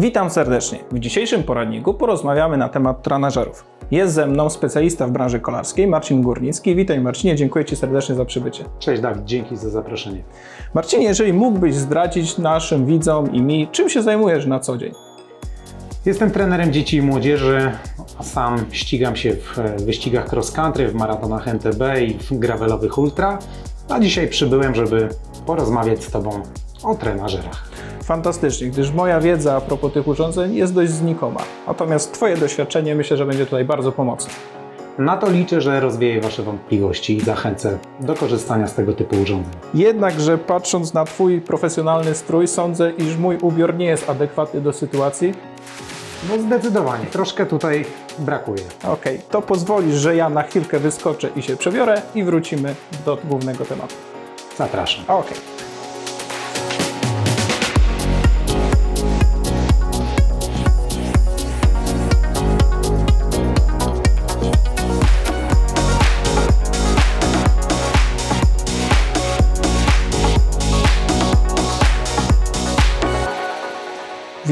Witam serdecznie. W dzisiejszym poradniku porozmawiamy na temat trenażerów. Jest ze mną specjalista w branży kolarskiej, Marcin Górnicki. Witaj Marcinie, dziękuję Ci serdecznie za przybycie. Cześć Dawid, dzięki za zaproszenie. Marcinie, jeżeli mógłbyś zdradzić naszym widzom i mi, czym się zajmujesz na co dzień? Jestem trenerem dzieci i młodzieży, a sam ścigam się w e, wyścigach cross country, w maratonach NTB i w gravelowych ultra. A dzisiaj przybyłem, żeby porozmawiać z Tobą o trenażerach. Fantastycznie, gdyż moja wiedza a propos tych urządzeń jest dość znikoma. Natomiast Twoje doświadczenie myślę, że będzie tutaj bardzo pomocne. Na to liczę, że rozwieję Wasze wątpliwości i zachęcę do korzystania z tego typu urządzeń. Jednakże patrząc na Twój profesjonalny strój, sądzę, iż mój ubiór nie jest adekwatny do sytuacji. No zdecydowanie, troszkę tutaj brakuje. Okej, to pozwolisz, że ja na chwilkę wyskoczę i się przebiorę i wrócimy do głównego tematu. Zapraszam. Okej.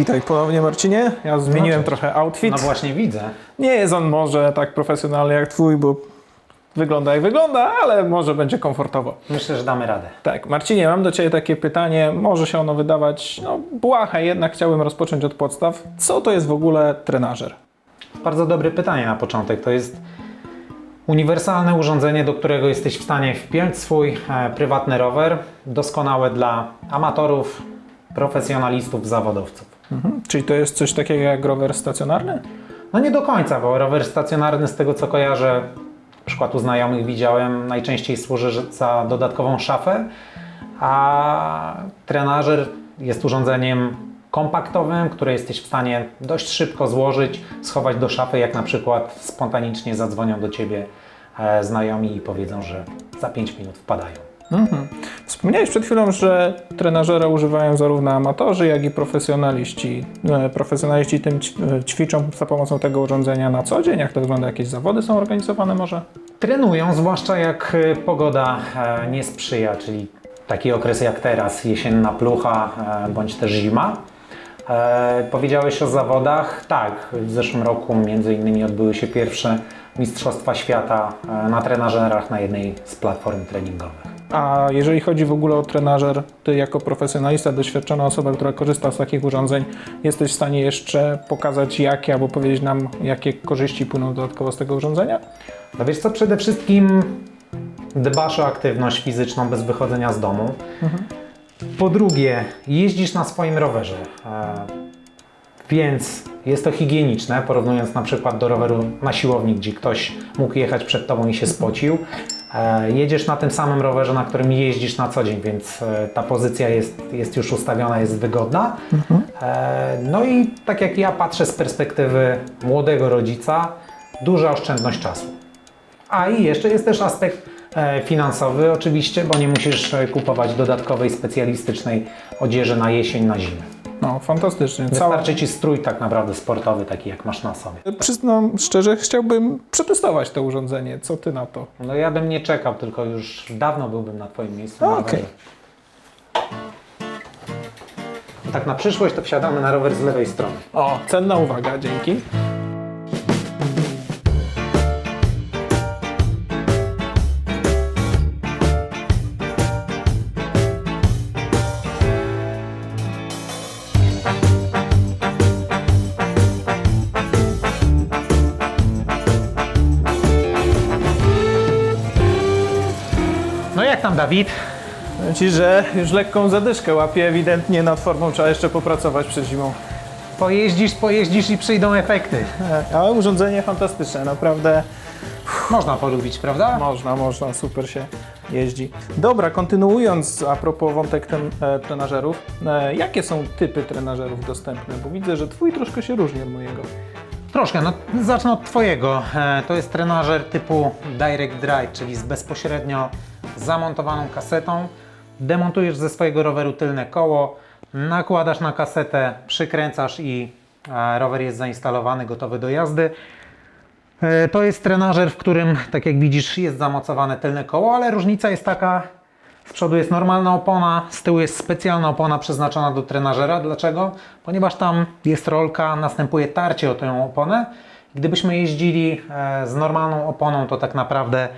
Witaj ponownie Marcinie. Ja zmieniłem cześć. trochę outfit. No właśnie widzę. Nie jest on może tak profesjonalny jak twój, bo wygląda jak wygląda, ale może będzie komfortowo. Myślę, że damy radę. Tak, Marcinie, mam do Ciebie takie pytanie. Może się ono wydawać no, błahe, jednak chciałbym rozpocząć od podstaw. Co to jest w ogóle trenażer? Bardzo dobre pytanie na początek. To jest uniwersalne urządzenie, do którego jesteś w stanie wpiąć swój e, prywatny rower, doskonałe dla amatorów, profesjonalistów, zawodowców. Mhm. Czyli to jest coś takiego jak rower stacjonarny? No nie do końca, bo rower stacjonarny, z tego co kojarzę, przykład u znajomych widziałem, najczęściej służy za dodatkową szafę, a trenażer jest urządzeniem kompaktowym, które jesteś w stanie dość szybko złożyć, schować do szafy, jak na przykład spontanicznie zadzwonią do Ciebie e, znajomi i powiedzą, że za 5 minut wpadają. Mhm. Wspomniałeś przed chwilą, że trenażera używają zarówno amatorzy, jak i profesjonaliści. E, Profesjonaliści tym e, ćwiczą za pomocą tego urządzenia na co dzień. Jak to wygląda? Jakieś zawody są organizowane może? Trenują, zwłaszcza jak e, pogoda nie sprzyja, czyli taki okres jak teraz, jesienna plucha bądź też zima. Powiedziałeś o zawodach. Tak, w zeszłym roku między innymi odbyły się pierwsze Mistrzostwa Świata na trenażerach na jednej z platform treningowych. A jeżeli chodzi w ogóle o trenażer, ty jako profesjonalista, doświadczona osoba, która korzysta z takich urządzeń, jesteś w stanie jeszcze pokazać jakie, albo powiedzieć nam, jakie korzyści płyną dodatkowo z tego urządzenia? No wiesz co, przede wszystkim dbasz o aktywność fizyczną bez wychodzenia z domu. Po drugie, jeździsz na swoim rowerze, e, więc jest to higieniczne, porównując na przykład do roweru na siłowni, gdzie ktoś mógł jechać przed tobą i się spocił. E, Jedziesz na tym samym rowerze, na którym jeździsz na co dzień, więc e, ta pozycja jest, jest już ustawiona, jest wygodna. E, No i tak jak ja patrzę z perspektywy młodego rodzica, duża oszczędność czasu. A i jeszcze jest też aspekt finansowy oczywiście, bo nie musisz kupować dodatkowej specjalistycznej odzieży na jesień, na zimę. No, fantastycznie. Cała... Wystarczy Ci strój tak naprawdę sportowy, taki jak masz na sobie. Przyznam szczerze, chciałbym przetestować to urządzenie. Co ty na to? No ja bym nie czekał, tylko już dawno byłbym na Twoim miejscu. No, okej. rowerze. Tak na przyszłość to wsiadamy na rower z lewej strony. O, cenna uwaga, dzięki. Dawid? Powiem Ci, że już lekką zadyszkę łapię. Ewidentnie nad formą trzeba jeszcze popracować przed zimą. Pojeździsz, pojeździsz i przyjdą efekty. Ale urządzenie fantastyczne, naprawdę Można polubić, prawda? można, można, super się jeździ. Dobra, kontynuując a propos wątek ten, e, trenażerów, e, jakie są typy trenażerów dostępne? Bo widzę, że Twój troszkę się różni od mojego. Troszkę, no zacznę od Twojego. E, To jest trenażer typu Direct Drive, czyli z bezpośrednio zamontowaną kasetą. Demontujesz ze swojego roweru tylne koło, nakładasz na kasetę, przykręcasz i e, rower jest zainstalowany, gotowy do jazdy. E, To jest trenażer, w którym, tak jak widzisz, jest zamocowane tylne koło, ale różnica jest taka, Z przodu jest normalna opona, z tyłu jest specjalna opona przeznaczona do trenażera. Dlaczego? Ponieważ tam jest rolka, następuje tarcie o tę oponę. Gdybyśmy jeździli e, z normalną oponą, to tak naprawdę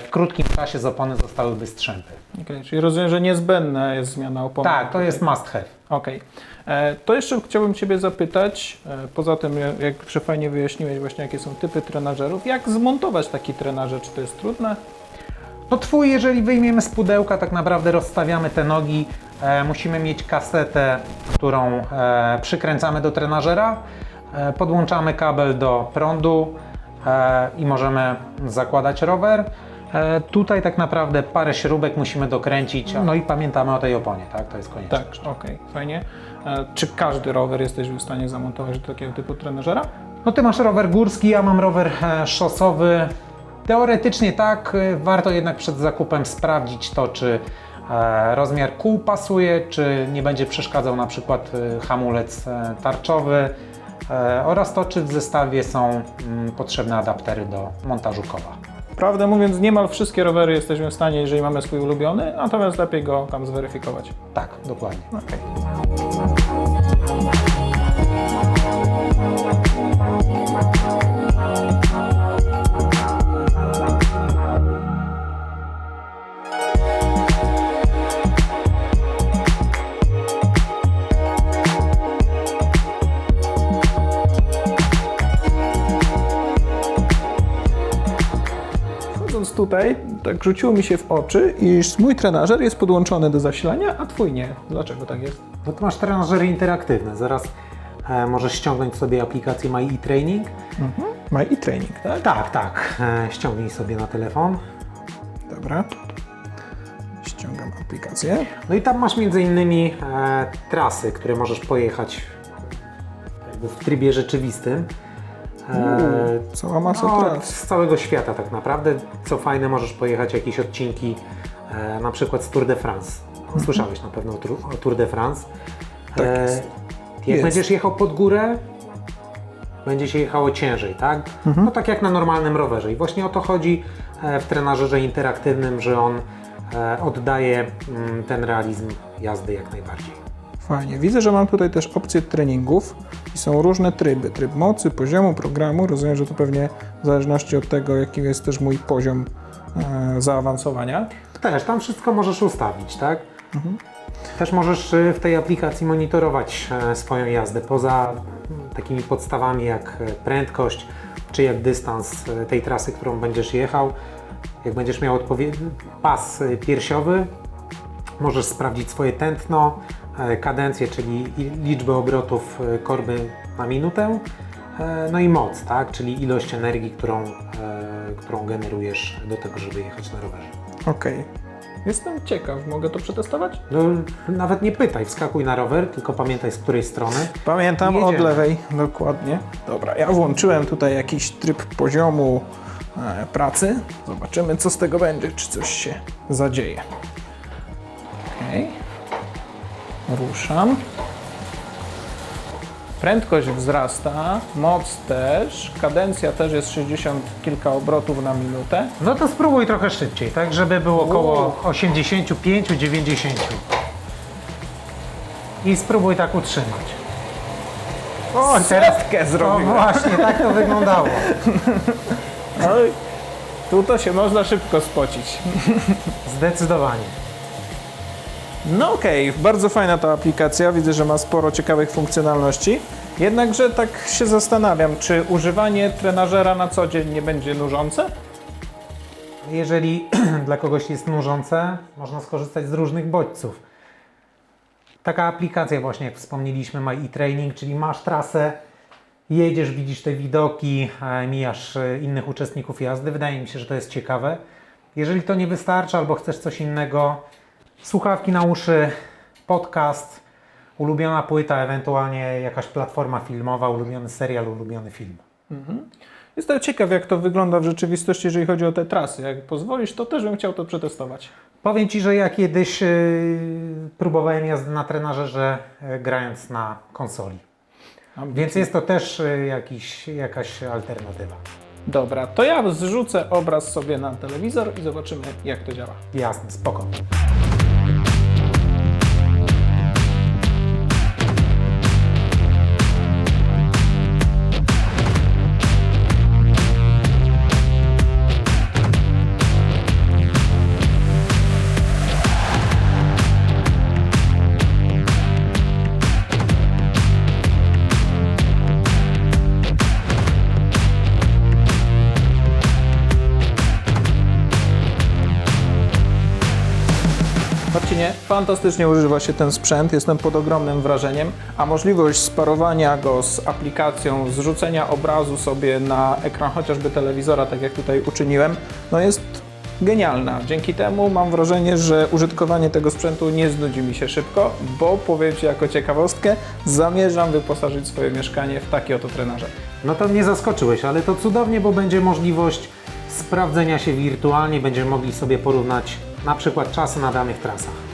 w krótkim czasie z opony zostałyby strzępy. Okej, czyli rozumiem, że niezbędna jest zmiana opony. Tak, to jest must have. Okej. E, To jeszcze chciałbym Ciebie zapytać, e, poza tym jak- jak przy fajnie wyjaśniłeś właśnie jakie są typy trenażerów, jak zmontować taki trenażer, czy to jest trudne? No twój, jeżeli wyjmiemy z pudełka, tak naprawdę rozstawiamy te nogi. E, musimy mieć kasetę, którą e, przykręcamy do trenażera. E, podłączamy kabel do prądu e, i możemy zakładać rower. E, tutaj tak naprawdę parę śrubek musimy dokręcić. No i pamiętamy o tej oponie, tak? To jest konieczne. Tak, okej, fajnie. E, Czy każdy rower jesteś w stanie zamontować do takiego typu trenażera? No ty masz rower górski, ja mam rower e, szosowy. Teoretycznie tak, e, warto jednak przed zakupem sprawdzić to, czy e, rozmiar kół pasuje, czy nie będzie przeszkadzał na przykład e, hamulec e, tarczowy e, oraz to, czy w zestawie są mm, potrzebne adaptery do montażu koła. Prawdę mówiąc, niemal wszystkie rowery jesteśmy w stanie, jeżeli mamy swój ulubiony, natomiast lepiej go tam zweryfikować. Tak, dokładnie. Okej. Tutaj, tak rzuciło mi się w oczy, iż mój trenażer jest podłączony do zasilania, a twój nie. Dlaczego tak jest? No to masz trenażery interaktywne. Zaraz e, możesz ściągnąć sobie aplikację My e-Training. Ma i trening, tak? Tak, tak. E, ściągnij sobie na telefon. Dobra. Ściągam aplikację. No i tam masz między innymi e, trasy, które możesz pojechać jakby w trybie rzeczywistym. E, Cała masa no, tras. z całego świata tak naprawdę. Co fajne, możesz pojechać jakieś odcinki e, na przykład z Tour de France. Słyszałeś na pewno o, Tour- o Tour de France. Tak jest. Jak Jest. będziesz jechał pod górę, będzie się jechało ciężej, tak? No tak jak na normalnym rowerze. I właśnie o to chodzi e, w trenażerze interaktywnym, że on e, oddaje mm, ten realizm jazdy jak najbardziej. Fajnie. Widzę, że mam tutaj też opcje treningów i są różne tryby. Tryb mocy, poziomu, programu. Rozumiem, że to pewnie w zależności od tego, jaki jest też mój poziom e, zaawansowania. Też tam wszystko możesz ustawić, tak? Też możesz y, w tej aplikacji monitorować e, swoją jazdę poza mm, takimi podstawami jak e, prędkość czy jak dystans e, tej trasy, którą będziesz jechał. Jak będziesz miał odpowiedni pas e, piersiowy, możesz sprawdzić swoje tętno, e, kadencję, czyli liczbę obrotów e, korby na minutę, e, no i moc, tak? czyli ilość energii, którą, którą generujesz do tego, żeby jechać na rowerze. Okej. Jestem ciekaw. Mogę to przetestować? No, nawet nie pytaj, wskakuj na rower, tylko pamiętaj z której strony. Pamiętam od lewej. Dokładnie. Dobra, ja włączyłem tutaj jakiś tryb poziomu e, pracy. Zobaczymy, co z tego będzie, czy coś się zadzieje. Ruszam. Prędkość wzrasta, moc też, kadencja też jest 60 kilka obrotów na minutę. No to spróbuj trochę szybciej, tak żeby było około Wow. 85-90. I spróbuj tak utrzymać. O, setkę No zrobiłem. właśnie, tak to wyglądało. Oj, tu to się można szybko spocić. Zdecydowanie. No okej, bardzo fajna ta aplikacja. Widzę, że ma sporo ciekawych funkcjonalności. Jednakże tak się zastanawiam, czy używanie trenażera na co dzień nie będzie nużące? Jeżeli dla kogoś jest nużące, można skorzystać z różnych bodźców. Taka aplikacja właśnie, jak wspomnieliśmy, ma e-training, czyli masz trasę, jedziesz, widzisz te widoki, e, mijasz e, innych uczestników jazdy. Wydaje mi się, że to jest ciekawe. Jeżeli to nie wystarczy albo chcesz coś innego, słuchawki na uszy, podcast, ulubiona płyta, ewentualnie jakaś platforma filmowa, ulubiony serial, ulubiony film. Jestem ciekaw, jak to wygląda w rzeczywistości, jeżeli chodzi o te trasy. Jak pozwolisz, to też bym chciał to przetestować. Powiem Ci, że ja kiedyś yy, próbowałem jazdy na trenażerze yy, grając na konsoli. Więc jest to też yy, jakiś, jakaś alternatywa. Dobra, to ja zrzucę obraz sobie na telewizor i zobaczymy, jak to działa. Jasne, spoko. Fantastycznie używa się ten sprzęt, jestem pod ogromnym wrażeniem, a możliwość sparowania go z aplikacją, zrzucenia obrazu sobie na ekran chociażby telewizora, tak jak tutaj uczyniłem, no jest genialna. Dzięki temu mam wrażenie, że użytkowanie tego sprzętu nie znudzi mi się szybko, bo powiem Ci jako ciekawostkę, zamierzam wyposażyć swoje mieszkanie w taki oto trenażer. No to mnie zaskoczyłeś, ale to cudownie, bo będzie możliwość sprawdzenia się wirtualnie, będziemy mogli sobie porównać na przykład czasy na danych trasach.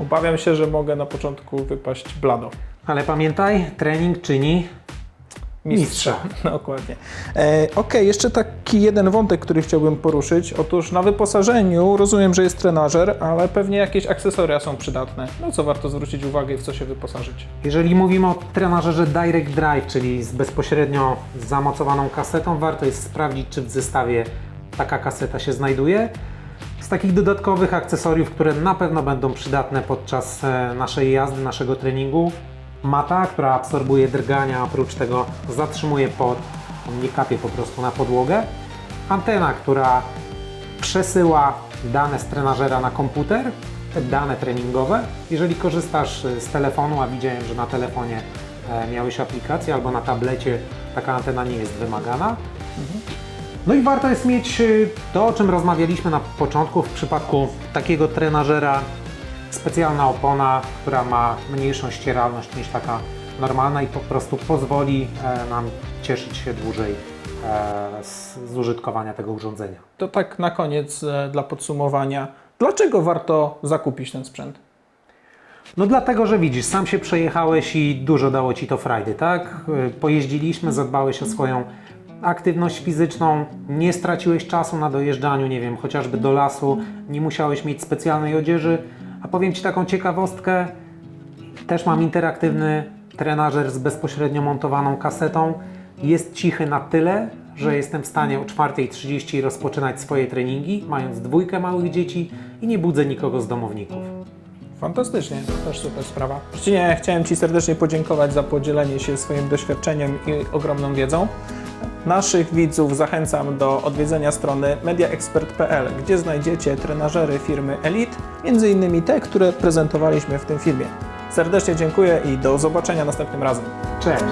Obawiam się, że mogę na początku wypaść blado. Ale pamiętaj, trening czyni Mistrza. Dokładnie. E, Okej, jeszcze taki jeden wątek, który chciałbym poruszyć. Otóż na wyposażeniu rozumiem, że jest trenażer, ale pewnie jakieś akcesoria są przydatne. No co warto zwrócić uwagę i w co się wyposażyć? Jeżeli mówimy o trenażerze Direct Drive, czyli z bezpośrednio zamocowaną kasetą, warto jest sprawdzić, czy w zestawie taka kaseta się znajduje. Z takich dodatkowych akcesoriów, które na pewno będą przydatne podczas e, naszej jazdy, naszego treningu, mata, która absorbuje drgania, oprócz tego zatrzymuje pod, nie kapie po prostu na podłogę, antena, która przesyła dane z trenażera na komputer, te dane treningowe. Jeżeli korzystasz y, z telefonu, a widziałem, że na telefonie e, miałeś aplikację albo na tablecie, taka antena nie jest wymagana. No i warto jest mieć y, to, o czym rozmawialiśmy na początku, w przypadku takiego trenażera, specjalna opona, która ma mniejszą ścieralność niż taka normalna i po prostu pozwoli e, nam cieszyć się dłużej e, z, użytkowania tego urządzenia. To tak na koniec e, dla podsumowania. Dlaczego warto zakupić ten sprzęt? No dlatego, że widzisz, sam się przejechałeś i dużo dało Ci to frajdy, tak? Pojeździliśmy, zadbałeś o swoją aktywność fizyczną, nie straciłeś czasu na dojeżdżaniu, nie wiem, chociażby do lasu, nie musiałeś mieć specjalnej odzieży, a powiem Ci taką ciekawostkę, też mam interaktywny trenażer z bezpośrednio montowaną kasetą, jest cichy na tyle, że jestem w stanie o 4.30 rozpoczynać swoje treningi, mając dwójkę małych dzieci i nie budzę nikogo z domowników. Fantastycznie, też super sprawa. Marcinie, chciałem Ci serdecznie podziękować za podzielenie się swoim doświadczeniem i ogromną wiedzą. Naszych widzów zachęcam do odwiedzenia strony mediaexpert.pl, gdzie znajdziecie trenażery firmy Elite, innymi te, które prezentowaliśmy w tym filmie. Serdecznie dziękuję i do zobaczenia następnym razem. Cześć!